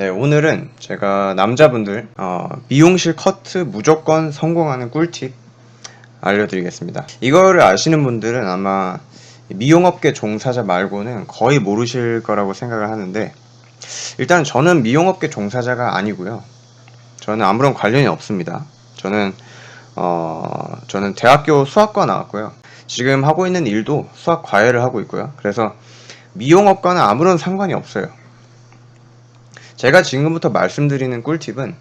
네, 오늘은 제가 남자분들 어, 미용실 커트 무조건 성공하는 꿀팁 알려드리겠습니다. 이거를 아시는 분들은 아마 미용업계 종사자 말고는 거의 모르실 거라고 생각을 하는데 일단 저는 미용업계 종사자가 아니고요. 저는 아무런 관련이 없습니다. 저는 어, 저는 대학교 수학과 나왔고요. 지금 하고 있는 일도 수학 과외를 하고 있고요. 그래서 미용업과는 아무런 상관이 없어요. 제가 지금부터 말씀드리는 꿀팁은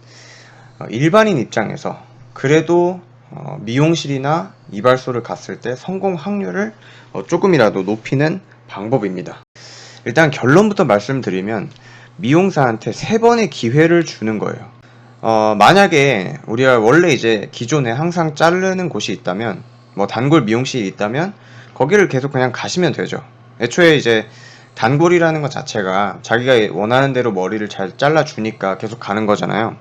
어, 일반인 입장에서 그래도 어, 미용실이나 이발소를 갔을 때 성공 확률을 어, 조금이라도 높이는 방법입니다. 일단 결론부터 말씀드리면 미용사한테 세 번의 기회를 주는 거예요. 어, 만약에 우리가 원래 이제 기존에 항상 자르는 곳이 있다면 뭐 단골 미용실이 있다면 거기를 계속 그냥 가시면 되죠. 애초에 이제 단골이라는 것 자체가 자기가 원하는 대로 머리를 잘 잘라주니까 계속 가는 거잖아요.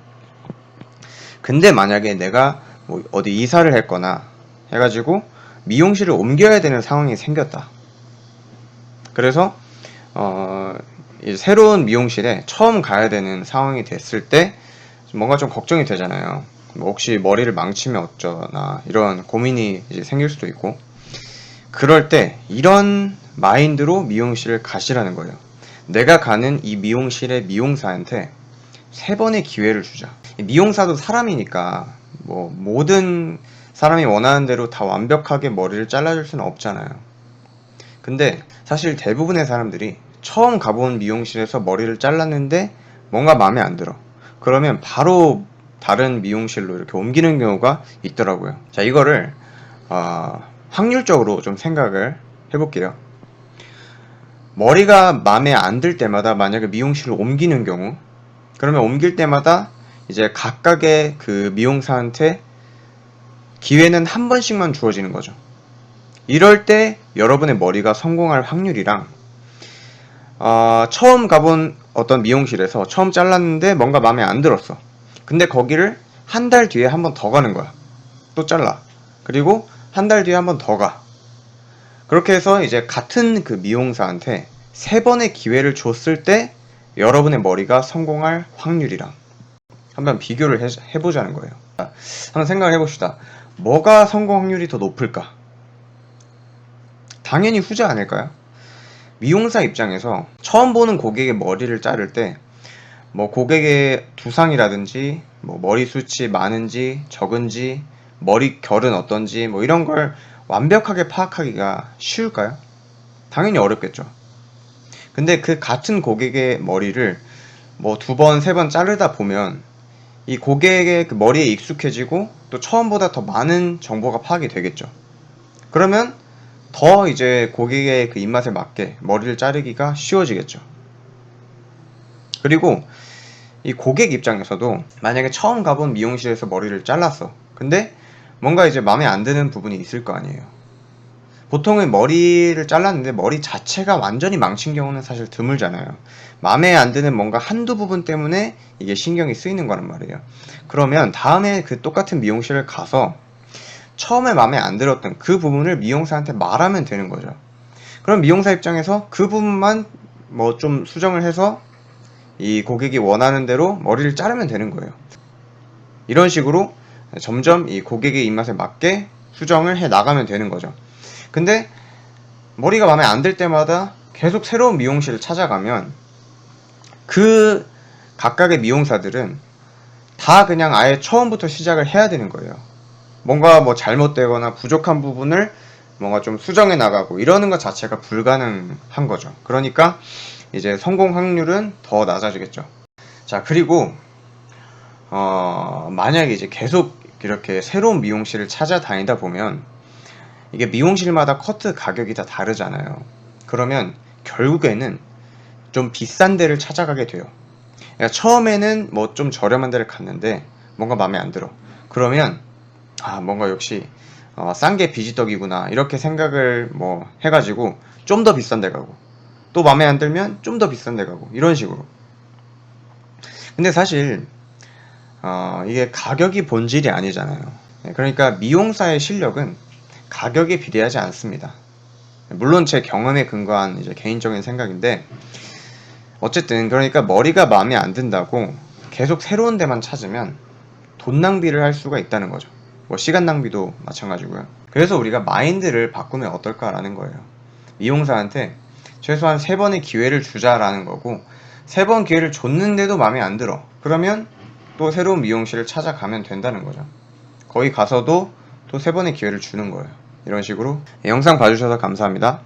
근데 만약에 내가 뭐 어디 이사를 했거나 해가지고 미용실을 옮겨야 되는 상황이 생겼다. 그래서 어, 새로운 미용실에 처음 가야 되는 상황이 됐을 때 뭔가 좀 걱정이 되잖아요. 뭐 혹시 머리를 망치면 어쩌나 이런 고민이 생길 수도 있고 그럴 때 이런 마인드로 미용실을 가시라는 거예요. 내가 가는 이 미용실의 미용사한테 세 번의 기회를 주자. 이 미용사도 사람이니까 뭐 모든 사람이 원하는 대로 다 완벽하게 머리를 잘라줄 수는 없잖아요. 근데 사실 대부분의 사람들이 처음 가본 미용실에서 머리를 잘랐는데 뭔가 마음에 안 들어. 그러면 바로 다른 미용실로 이렇게 옮기는 경우가 있더라고요. 자, 이거를 어, 확률적으로 좀 생각을 해볼게요. 머리가 마음에 안 들 때마다 만약에 미용실을 옮기는 경우, 그러면 옮길 때마다 이제 각각의 그 미용사한테 기회는 한 번씩만 주어지는 거죠. 이럴 때 여러분의 머리가 성공할 확률이랑 어, 처음 가본 어떤 미용실에서 처음 잘랐는데 뭔가 마음에 안 들었어. 근데 거기를 한 달 뒤에 한 번 더 가는 거야. 또 잘라. 그리고 한 달 뒤에 한 번 더 가. 그렇게 해서 이제 같은 그 미용사한테 세 번의 기회를 줬을 때 여러분의 머리가 성공할 확률이랑 한번 비교를 해, 해보자는 거예요. 자, 한번 생각을 해봅시다. 뭐가 성공 확률이 더 높을까? 당연히 후자 아닐까요? 미용사 입장에서 처음 보는 고객의 머리를 자를 때 뭐 고객의 두상이라든지 뭐 머리 숱이 많은지 적은지 머리 결은 어떤지 뭐 이런 걸 완벽하게 파악하기가 쉬울까요? 당연히 어렵겠죠. 근데 그 같은 고객의 머리를 뭐 두 번, 세 번 자르다 보면 이 고객의 그 머리에 익숙해지고 또 처음보다 더 많은 정보가 파악이 되겠죠. 그러면 더 이제 고객의 그 입맛에 맞게 머리를 자르기가 쉬워지겠죠. 그리고 이 고객 입장에서도 만약에 처음 가본 미용실에서 머리를 잘랐어. 근데 뭔가 이제 마음에 안 드는 부분이 있을 거 아니에요. 보통은 머리를 잘랐는데 머리 자체가 완전히 망친 경우는 사실 드물잖아요. 마음에 안 드는 뭔가 한두 부분 때문에 이게 신경이 쓰이는 거란 말이에요. 그러면 다음에 그 똑같은 미용실을 가서 처음에 마음에 안 들었던 그 부분을 미용사한테 말하면 되는 거죠. 그럼 미용사 입장에서 그 부분만 뭐 좀 수정을 해서 이 고객이 원하는 대로 머리를 자르면 되는 거예요. 이런 식으로 점점 이 고객의 입맛에 맞게 수정을 해 나가면 되는 거죠. 근데 머리가 마음에 안 들 때마다 계속 새로운 미용실을 찾아가면 그 각각의 미용사들은 다 그냥 아예 처음부터 시작을 해야 되는 거예요. 뭔가 뭐 잘못되거나 부족한 부분을 뭔가 좀 수정해 나가고 이러는 것 자체가 불가능한 거죠. 그러니까 이제 성공 확률은 더 낮아지겠죠. 자, 그리고 어, 만약에 이제 계속 이렇게 새로운 미용실을 찾아다니다 보면 이게 미용실마다 커트 가격이 다 다르잖아요. 그러면 결국에는 좀 비싼 데를 찾아가게 돼요. 그러니까 처음에는 뭐 좀 저렴한 데를 갔는데 뭔가 마음에 안 들어. 그러면 아 뭔가 역시 어, 싼 게 비지떡이구나 이렇게 생각을 뭐 해가지고 좀 더 비싼 데 가고 또 마음에 안 들면 좀 더 비싼 데 가고 이런 식으로. 근데 사실 어, 이게 가격이 본질이 아니잖아요. 네, 그러니까 미용사의 실력은 가격에 비례하지 않습니다. 물론 제 경험에 근거한 이제 개인적인 생각인데 어쨌든 그러니까 머리가 마음에 안 든다고 계속 새로운 데만 찾으면 돈 낭비를 할 수가 있다는 거죠. 뭐 시간 낭비도 마찬가지고요. 그래서 우리가 마인드를 바꾸면 어떨까라는 거예요. 미용사한테 최소한 세 번의 기회를 주자라는 거고 세 번 기회를 줬는데도 마음에 안 들어. 그러면 또 새로운 미용실을 찾아가면 된다는 거죠. 거기 가서도 또 세 번의 기회를 주는 거예요. 이런 식으로 예, 영상 봐주셔서 감사합니다.